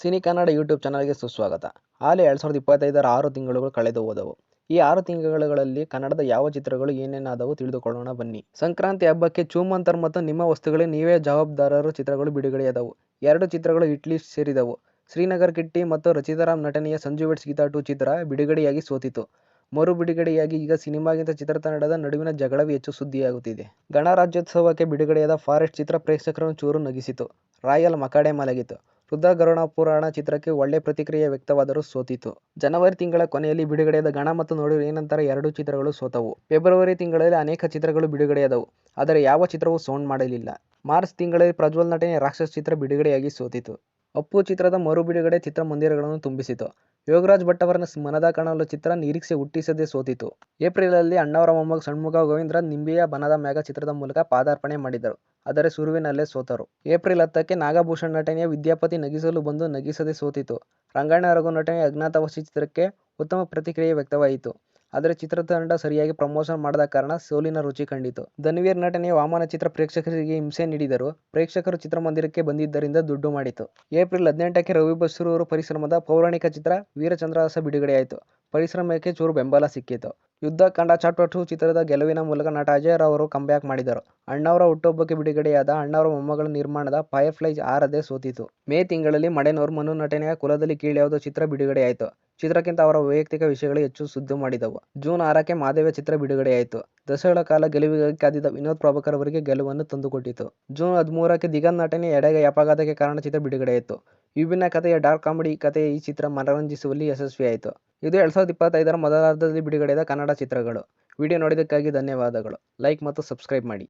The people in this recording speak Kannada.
ಸಿನಿ ಕನ್ನಡ ಯೂಟ್ಯೂಬ್ ಚಾನಲ್ಗೆ ಸುಸ್ವಾಗತ. ಹಾಲಿ ಎರಡು ಸಾವಿರದ ಇಪ್ಪತ್ತೈದರ ಆರು ತಿಂಗಳುಗಳು ಕಳೆದು ಹೋದವು. ಈ ಆರು ತಿಂಗಳುಗಳಲ್ಲಿ ಕನ್ನಡದ ಯಾವ ಚಿತ್ರಗಳು ಏನೇನಾದವು ತಿಳಿದುಕೊಳ್ಳೋಣ ಬನ್ನಿ. ಸಂಕ್ರಾಂತಿ ಹಬ್ಬಕ್ಕೆ ಚೂಮಂತರ್ ಮತ್ತು ನಿಮ್ಮ ವಸ್ತುಗಳೇ ನೀವೇ ಜವಾಬ್ದಾರರು ಚಿತ್ರಗಳು ಬಿಡುಗಡೆಯಾದವು. ಎರಡು ಚಿತ್ರಗಳು ಇಟ್ಲಿ ಸೇರಿದವು. ಶ್ರೀನಗರ್ ಕಿಟ್ಟಿ ಮತ್ತು ರಚಿತಾರಾಮ್ ನಟನೆಯ ಸಂಜು ವೆಡ್ಸ್ ಗೀತಾ ಟು ಚಿತ್ರ ಬಿಡುಗಡೆಯಾಗಿ ಸೋತಿತು. ಮರು ಬಿಡುಗಡೆಯಾಗಿ ಈಗ ಸಿನಿಮಾಗಿಂತ ಚಿತ್ರತಂಡದ ನಡುವಿನ ಜಗಳವೇ ಹೆಚ್ಚು ಸುದ್ದಿಯಾಗುತ್ತಿದೆ. ಗಣರಾಜ್ಯೋತ್ಸವಕ್ಕೆ ಬಿಡುಗಡೆಯಾದ ಫಾರೆಸ್ಟ್ ಚಿತ್ರ ಪ್ರೇಕ್ಷಕರನ್ನು ಚೂರು ನಗಿಸಿತು. ರಾಯಲ್ ಮಕಾಡೆ ಮಲಗಿತು. ರುದ್ರ ಗರುಣ ಪುರಾಣ ಚಿತ್ರಕ್ಕೆ ಒಳ್ಳೆ ಪ್ರತಿಕ್ರಿಯೆ ವ್ಯಕ್ತವಾದರೂ ಸೋತಿತು. ಜನವರಿ ತಿಂಗಳ ಕೊನೆಯಲ್ಲಿ ಬಿಡುಗಡೆಯಾದ ಗಣ ಮತ್ತು ನೋಡಿರು ಏನಂತರ ಎರಡು ಚಿತ್ರಗಳು ಸೋತವು. ಫೆಬ್ರವರಿ ತಿಂಗಳಲ್ಲಿ ಅನೇಕ ಚಿತ್ರಗಳು ಬಿಡುಗಡೆಯಾದವು, ಆದರೆ ಯಾವ ಚಿತ್ರವೂ ಸೌಂಡ್ ಮಾಡಲಿಲ್ಲ. ಮಾರ್ಚ್ ತಿಂಗಳಲ್ಲಿ ಪ್ರಜ್ವಲ್ ನಟನೆಯ ರಾಕ್ಷಸ್ ಚಿತ್ರ ಬಿಡುಗಡೆಯಾಗಿ ಸೋತಿತು. ಅಪ್ಪು ಚಿತ್ರದ ಮರು ಬಿಡುಗಡೆ ಚಿತ್ರಮಂದಿರಗಳನ್ನು ತುಂಬಿಸಿತು. ಯೋಗರಾಜ್ ಭಟ್ ಅವರ ಮನದ ಕಣಲು ಚಿತ್ರ ನಿರೀಕ್ಷೆ ಹುಟ್ಟಿಸದೆ ಸೋತಿತು. ಏಪ್ರಿಲಲ್ಲಿ ಅಣ್ಣವರ ಮೊಮ್ಮಗ ಷಣ್ಮುಖ ಗೋವಿಂದ್ರ ನಿಂಬೆಯ ಬನದ ಮ್ಯಾಗ ಚಿತ್ರದ ಮೂಲಕ ಪಾದಾರ್ಪಣೆ ಮಾಡಿದರು. ಆದರೆ ಸುರುವಿನಲ್ಲೇ ಸೋತರು. ಏಪ್ರಿಲ್ ಹತ್ತಕ್ಕೆ ನಾಗಭೂಷಣ್ ನಟನೆಯ ವಿದ್ಯಾಪತಿ ನಗಿಸಲು ಬಂದು ನಗಿಸದೆ ಸೋತಿತು. ರಂಗಣ್ಣ ರಘು ನಟನೆಯ ಅಜ್ಞಾತವಾಸಿ ಚಿತ್ರಕ್ಕೆ ಉತ್ತಮ ಪ್ರತಿಕ್ರಿಯೆ ವ್ಯಕ್ತವಾಯಿತು. ಆದರೆ ಚಿತ್ರತಂಡ ಸರಿಯಾಗಿ ಪ್ರಮೋಷನ್ ಮಾಡದ ಕಾರಣ ಸೋಲಿನ ರುಚಿ ಕಂಡಿತು. ಧನ್ವೀರ್ ನಟನೆಯ ವಾಮನ ಚಿತ್ರ ಪ್ರೇಕ್ಷಕರಿಗೆ ಹಿಂಸೆ ನೀಡಿದರು ಪ್ರೇಕ್ಷಕರು ಚಿತ್ರಮಂದಿರಕ್ಕೆ ಬಂದಿದ್ದರಿಂದ ದುಡ್ಡು ಮಾಡಿತು. ಏಪ್ರಿಲ್ ಹದಿನೆಂಟಕ್ಕೆ ರವಿ ಬಸ್ರೂರು ಪರಿಶ್ರಮದ ಪೌರಾಣಿಕ ಚಿತ್ರ ವೀರಚಂದ್ರಹಾಸ ಬಿಡುಗಡೆಯಾಯಿತು. ಪರಿಶ್ರಮಕ್ಕೆ ಚೂರು ಬೆಂಬಲ ಸಿಕ್ಕಿತು. ಯುದ್ಧಕಾಂಡ ಕಂಡ ಟು ಚಿತ್ರದ ಗೆಲುವಿನ ಮೂಲಕ ನಟ ಅಜಯ್ ಅವರು ಕಂಬ್ಯಾಕ್ ಮಾಡಿದರು. ಅಣ್ಣವರ ಹುಟ್ಟುಹಬ್ಬಕ್ಕೆ ಬಿಡುಗಡೆಯಾದ ಅಣ್ಣವರ ಮೊಮ್ಮಗಳ ನಿರ್ಮಾಣದ ಫೈರ್ಫ್ಲೈ ಆರದೆ ಸೋತಿತು. ಮೇ ತಿಂಗಳಲ್ಲಿ ಮಡೆನೂರ್ ಮನು ನಟನೆಯ ಕುಲದಲ್ಲಿ ಕೀಳ್ಯಾವುದು' ಚಿತ್ರ ಬಿಡುಗಡೆಯಾಯಿತು. ಚಿತ್ರಕ್ಕಿಂತ ಅವರ ವೈಯಕ್ತಿಕ ವಿಷಯಗಳು ಹೆಚ್ಚು ಸುದ್ದಿ ಮಾಡಿದವು. ಜೂನ್ ಆರಕ್ಕೆ ಮಾದೇವ ಚಿತ್ರ ಬಿಡುಗಡೆಯಾಯಿತು. ದಶಕಗಳ ಕಾಲ ಗೆಲುವಿಗಾಗಿ ಕಾದಿದ್ದ ವಿನೋದ್ ಪ್ರಭಾಕರ್ ಅವರಿಗೆ ಗೆಲುವನ್ನು ತಂದುಕೊಟ್ಟಿತು. ಜೂನ್ ಹದಿಮೂರಕ್ಕೆ ದಿಗಂತ್ ನಟನೆಯ ಎಡಗೈ ಅಪಘಾತಕ್ಕೆ ಕಾರಣ ಚಿತ್ರ ಬಿಡುಗಡೆಯಾಯಿತು. ವಿಭಿನ್ನ ಕಥೆಯ ಡಾರ್ಕ್ ಕಾಮಿಡಿ ಕಥೆಯ ಈ ಚಿತ್ರ ಮನರಂಜಿಸುವಲ್ಲಿ ಯಶಸ್ವಿಯಾಯಿತು. ಇದು ಎರಡು ಸಾವಿರದ ಇಪ್ಪತ್ತೈದರ ಮೊದಲಾರ್ಧದಲ್ಲಿ ಬಿಡುಗಡೆಯಾದ ಕನ್ನಡ ಚಿತ್ರಗಳು. ವಿಡಿಯೋ ನೋಡಿದ್ದಕ್ಕಾಗಿ ಧನ್ಯವಾದಗಳು. ಲೈಕ್ ಮತ್ತು ಸಬ್ಸ್ಕ್ರೈಬ್ ಮಾಡಿ.